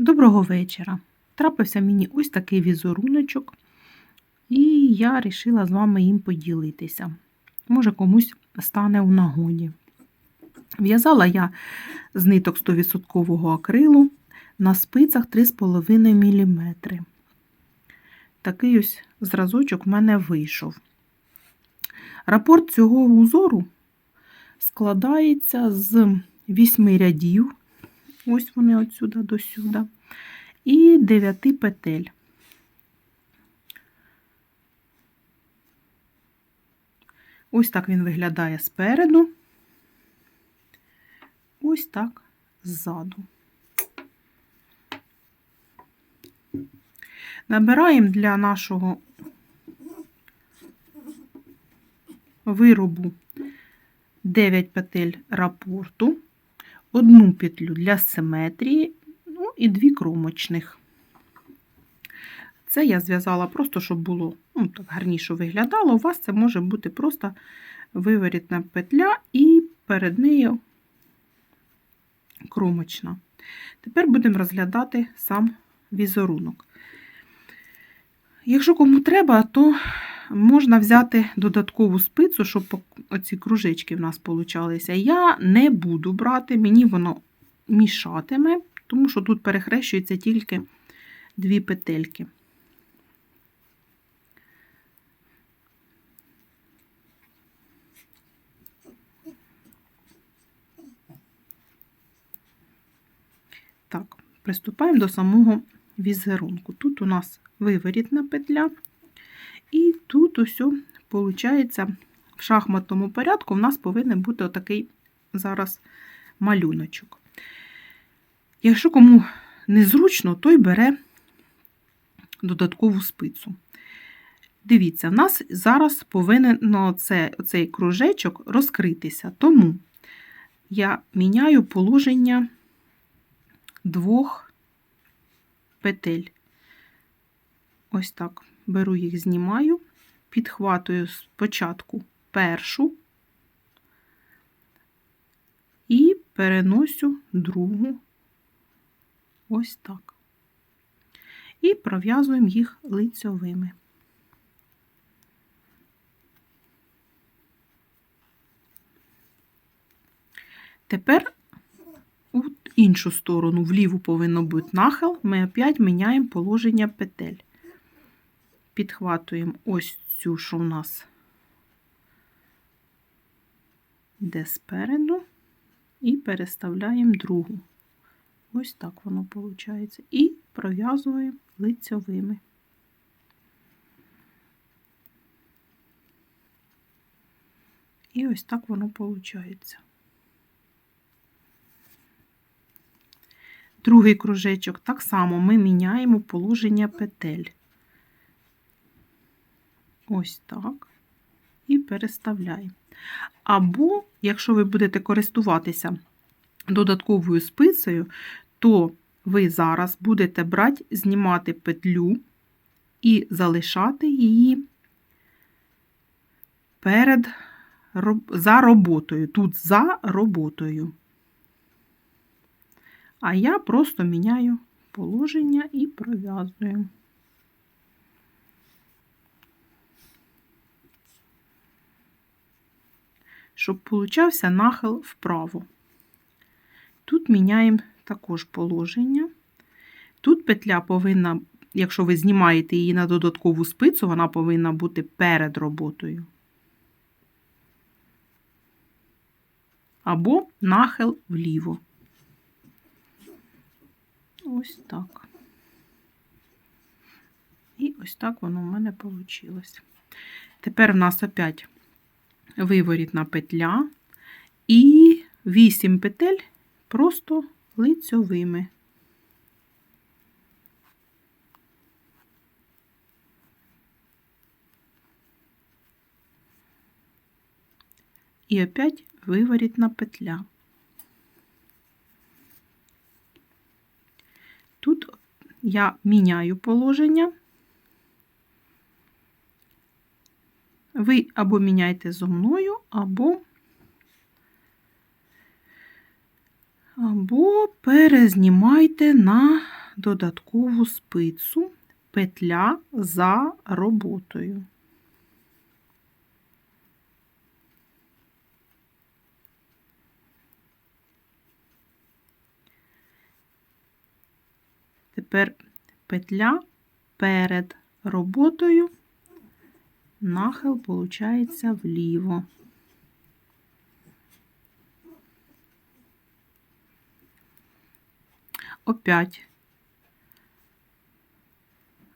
Доброго вечора. Трапився мені ось такий візеруночок, і я вирішила з вами їм поділитися. Може, комусь стане у нагоді. В'язала я з ниток 100% акрилу на спицях 3,5 мм. Такий ось зразочок в мене вийшов. Рапорт цього узору складається з 8 рядів. Ось вони отсюда до сюди. І 9 петель. Ось так він виглядає спереду. Ось так ззаду. Набираємо для нашого виробу 9 петель рапорту, одну петлю для симетрії, ну і дві кромочних. Це я зв'язала просто, щоб було ну, так гарніше виглядало. У вас це може бути просто виворітна петля і перед нею кромочна. Тепер будемо розглядати сам візерунок. Якщо кому треба, то можна взяти додаткову спицю, щоб оці кружечки в нас получалися. Я не буду брати, мені воно мішатиме, тому що тут перехрещується тільки дві петельки. Так, приступаємо до самого візерунку. Тут у нас виворітна петля, і тут ось, виходить, в шахматному порядку у нас повинен бути отакий зараз малюночок. Якщо кому незручно, той бере додаткову спицю. Дивіться, в нас зараз повинен ну, це, цей кружечок розкритися, тому я міняю положення двох петель. Ось так беру їх, знімаю, підхватую спочатку першу і переносю другу ось так. І пров'язуємо їх лицьовими. Тепер у іншу сторону, вліву повинно бути нахил, ми опять міняємо положення петель. Підхватуємо ось цю, що у нас де спереду, і переставляємо другу. Ось так воно виходить. І пров'язуємо лицьовими. І ось так воно виходить. Другий кружечок так само ми міняємо положення петель. Ось так. І переставляємо. Або, якщо ви будете користуватися додатковою спицею, то ви зараз будете брати, знімати петлю і залишати її перед за роботою. Тут за роботою. А я просто міняю положення і пров'язую. Щоб получався нахил вправо. Тут міняємо також положення. Тут петля повинна, якщо ви знімаєте її на додаткову спицю, вона повинна бути перед роботою. Або нахил вліво. Ось так. І ось так воно в мене вийшло. Тепер в нас опять виворітна петля і 8 петель просто лицьовими. І опять виворітна петля. Тут я міняю положення. Ви або міняйте зо мною, або або перезнімайте на додаткову спицу петля за роботою. Тепер петля перед роботою, нахил получається вліво. Опять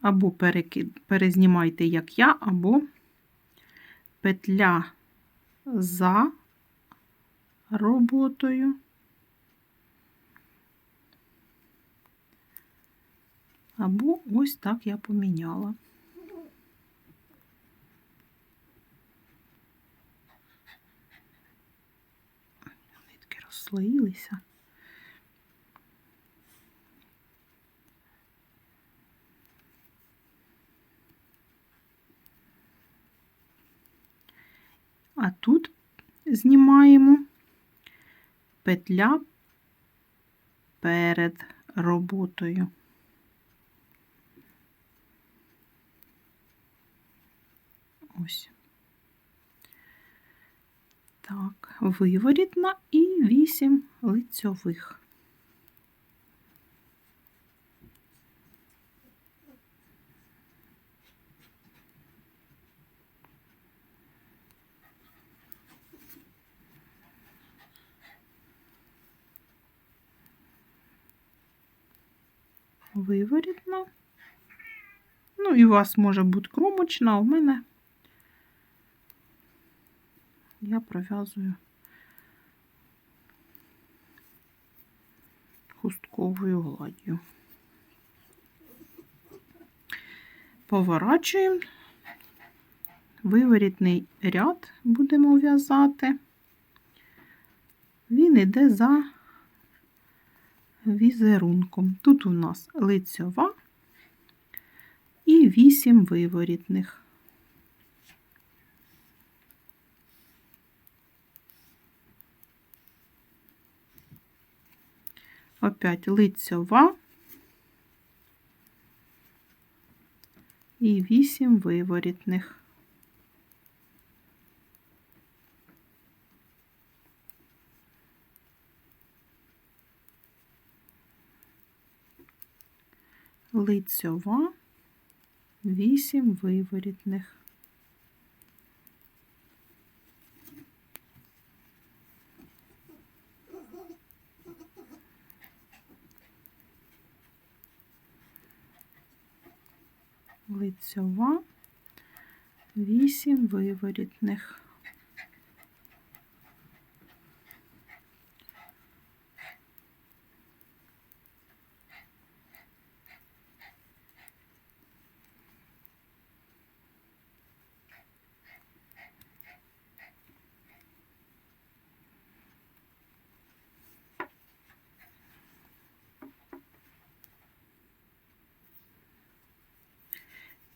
або перекид, перезнімайте, як я, або петля за роботою. Або ось так я поміняла. Нитки розслоїлися. А тут знімаємо петля перед роботою. Ось. Так, виворітна і 8 лицьових. Виворітна. Ну, і у вас може бути кромочна, а у мене я пров'язую хустковою гладдю. Поворачуємо, виворітний ряд будемо в'язати. Він іде за візерунком. Тут у нас лицьова і 8 виворітних. Опять лицьова і 8 виворітних. Лицьова, 8 виворітних. Лицьова, 8 виворітних.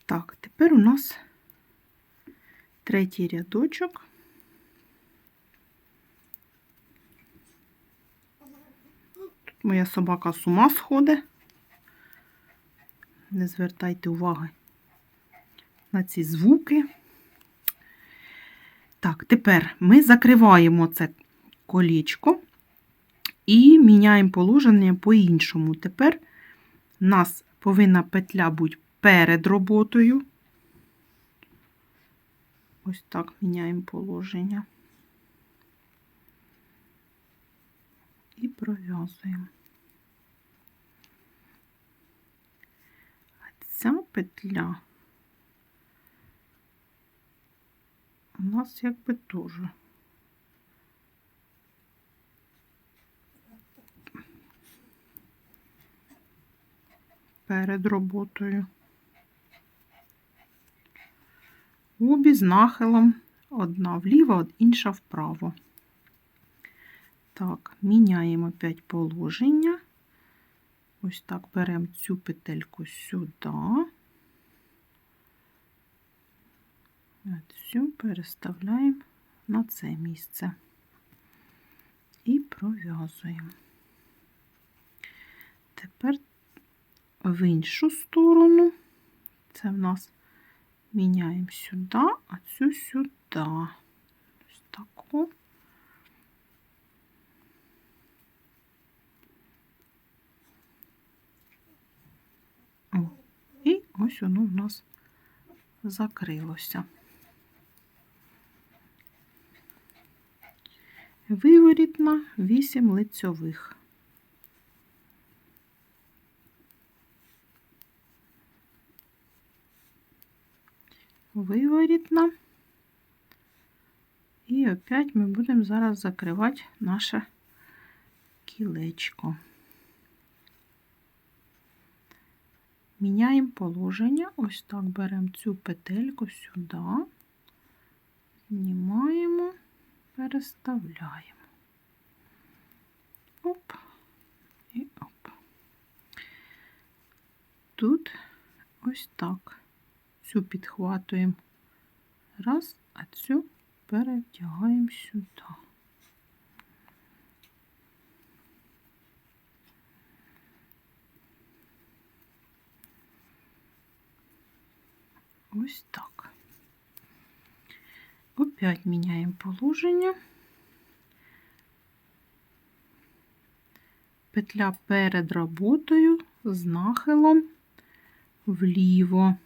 Так, тепер у нас третій рядочок. Тут моя собака з ума сходить. Не звертайте уваги на ці звуки. Так, тепер ми закриваємо це колічко і міняємо положення по-іншому. Тепер у нас повинна петля бути перед роботою. Ось так міняємо положення. І пров'язуємо. А ця петля у нас якби теж. Перед роботою. Обі з нахилом одна вліво, інша вправо. Так, міняємо опять положення. Ось так беремо цю петельку сюди, цю переставляємо на це місце і пров'язуємо. Тепер в іншу сторону. Це в нас міняємо сюди, а цю сюди. Ось таку. О, і ось воно в нас закрилося. Виворітна 8 лицьових. Виворітна. І опять ми будемо зараз закривати наше кілечко. Міняємо положення, ось так беремо цю петельку сюди, знімаємо, переставляємо. Оп, і оп. Тут ось так. Цю підхватуємо раз, а цю перетягаємо сюди. Ось так. Опять міняємо положення. Петля перед роботою з нахилом вліво.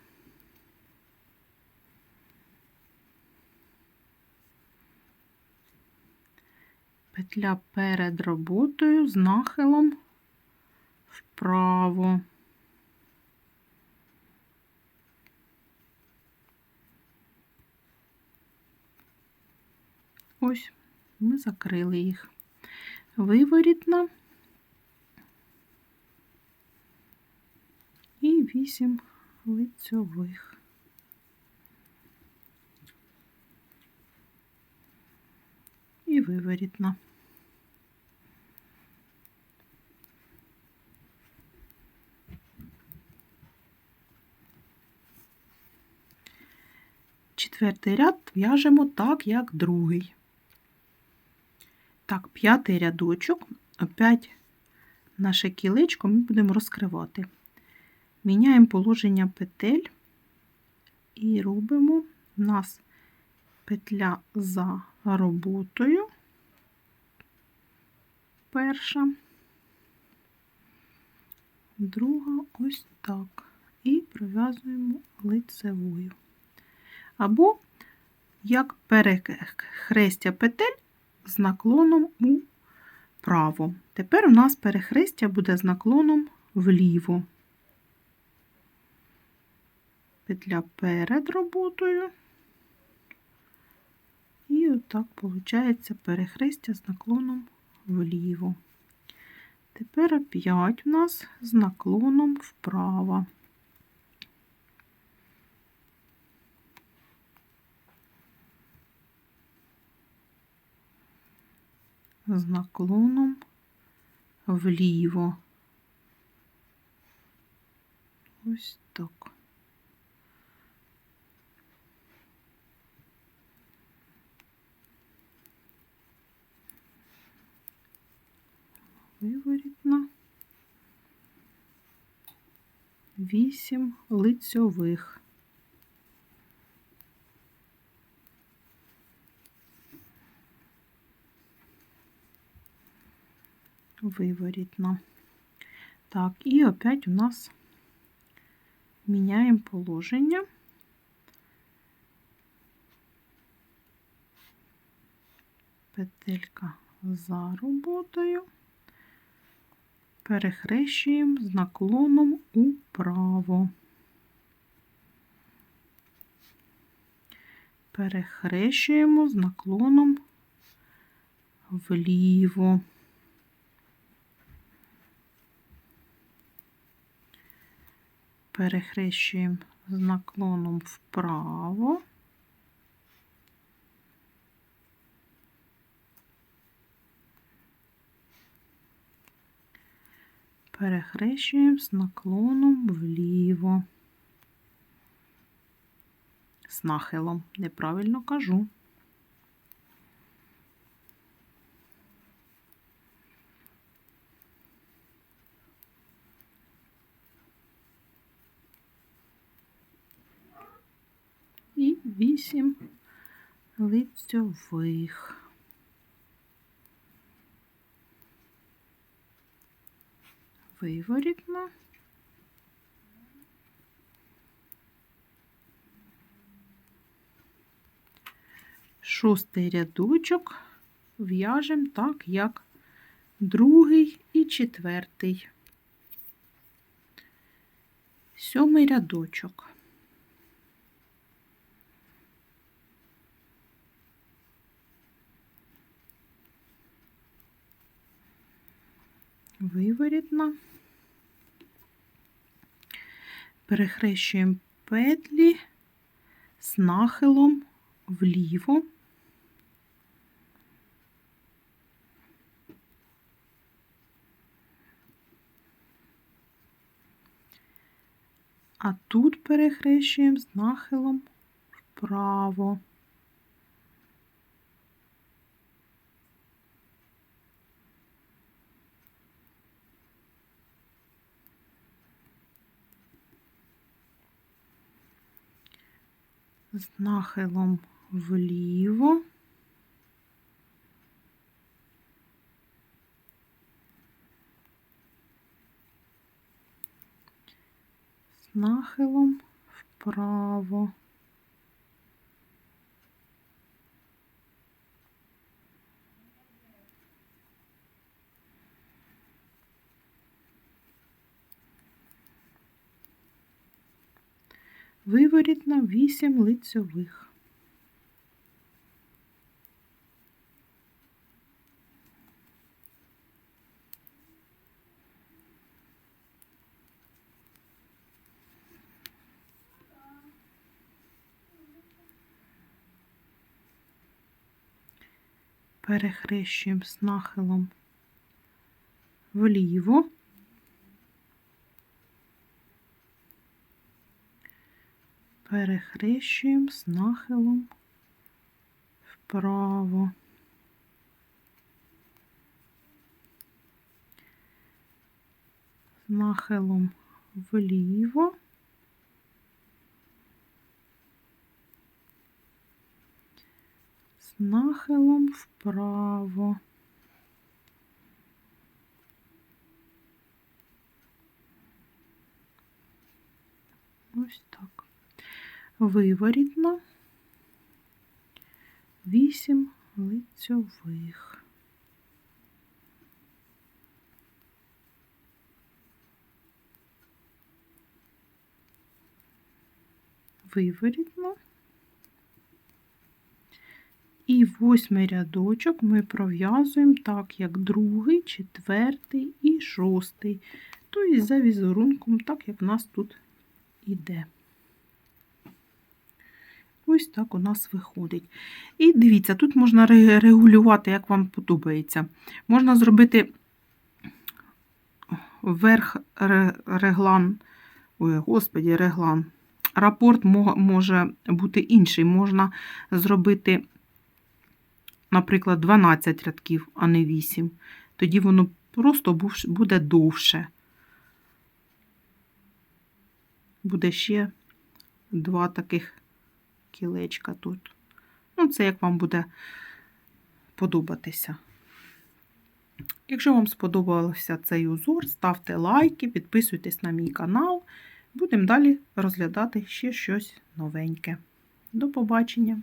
Петля перед роботою з нахилом вправо. Ось, ми закрили їх. Виворітна і вісім лицьових. І виворітна. Четвертий ряд в'яжемо так, як другий. Так, п'ятий рядочок, опять наше кілечко ми будемо розкривати. Міняємо положення петель і робимо у нас петля за роботою. Перша, друга ось так. І пров'язуємо лицевою. Або як перехрестя петель з наклоном вправо. Тепер у нас перехрестя буде з наклоном вліво. Петля перед роботою. І отак виходить перехрестя з наклоном вліво. Тепер опять у нас з наклоном вправо. З наклоном вліво. Ось так. Виворітна. Вісім лицьових. Виворітна. Так, і опять у нас міняємо положення. Петелька за роботою, перехрещуємо з наклоном управо. Перехрещуємо з наклоном вліво. Перехрещуємо з наклоном вправо. Перехрещуємо з наклоном вліво. З нахилом, неправильно кажу. 8 лицьових. Виворітна. Шостий рядочок в'яжемо так, як другий і четвертий. Сьомий рядочок. Виворітна. Перехрещуємо петлі з нахилом вліво. А тут перехрещуємо з нахилом вправо. З нахилом вліво. З нахилом вправо. Виворітна 8 лицьових. Перехрещуємо з нахилом вліво. Перехрещуємо з нахилом вправо. З нахилом вліво. З нахилом вправо. Ось так виворітна, 8 лицьових. Виворітно. І восьмий рядочок ми пров'язуємо так, як другий, четвертий і шостий. Тобто за візерунком, так як в нас тут іде. Ось так у нас виходить. І дивіться, тут можна регулювати, як вам подобається. Можна зробити верх реглан, ой, господі, реглан. Рапорт може бути інший. Можна зробити, наприклад, 12 рядків, а не 8. Тоді воно просто буде довше. Буде ще два таких кілечка тут. Ну, це як вам буде подобатися. Якщо вам сподобався цей узор, ставте лайки, підписуйтесь на мій канал. Будемо далі розглядати ще щось новеньке. До побачення!